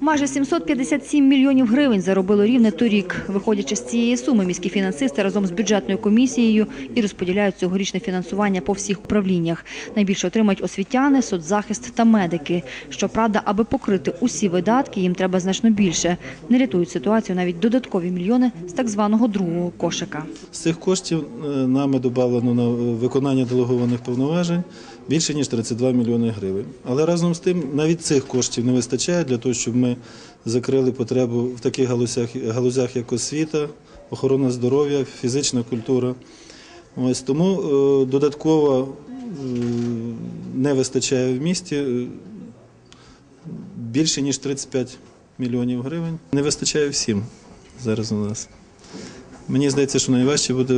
Майже 757 мільйонів гривень заробило рівне торік. Виходячи з цієї суми, міські фінансисти разом з бюджетною комісією і розподіляють цьогорічне фінансування по всіх управліннях. Найбільше отримають освітяни, соцзахист та медики. Щоправда, аби покрити усі видатки, їм треба значно більше. Не рятують ситуацію навіть додаткові мільйони з так званого другого кошика. З цих коштів е, нами додано на виконання делегованих повноважень більше ніж 32 мільйони гривень. Але разом з тим навіть цих коштів не вистачає для того, щоб ми закрили потребу в таких галузях, галузях як освіта, охорона здоров'я, фізична культура. Ось тому е, додатково е, не вистачає в місті е, більше ніж 35 мільйонів гривень. Не вистачає всім зараз у нас. Мені здається, що найважче буде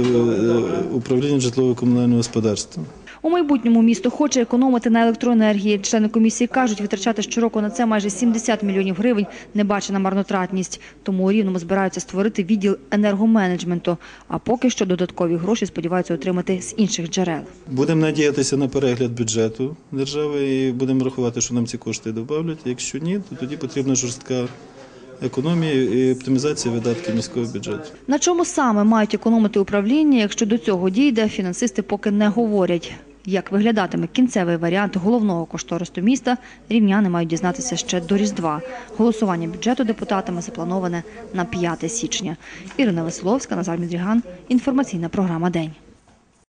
управління житлово-комунального господарства. У майбутньому місто хоче економити на електроенергії. Члени комісії кажуть, витрачати щороку на це майже 70 мільйонів гривень – небачена марнотратність. Тому у Рівному збираються створити відділ енергоменеджменту. А поки що додаткові гроші сподіваються отримати з інших джерел. Будемо надіятися на перегляд бюджету держави і будемо рахувати, що нам ці кошти додавлять. Якщо ні, то тоді потрібна жорстка економія і оптимізація видатків міського бюджету. На чому саме мають економити управління, якщо до цього дійде, фінансисти поки не говорять. Як виглядатиме кінцевий варіант головного кошторису міста, рівняни мають дізнатися ще до Різдва. Голосування бюджету депутатами заплановане на 5 січня. Ірина Веселовська, Назар Мідріган. Інформаційна програма «День».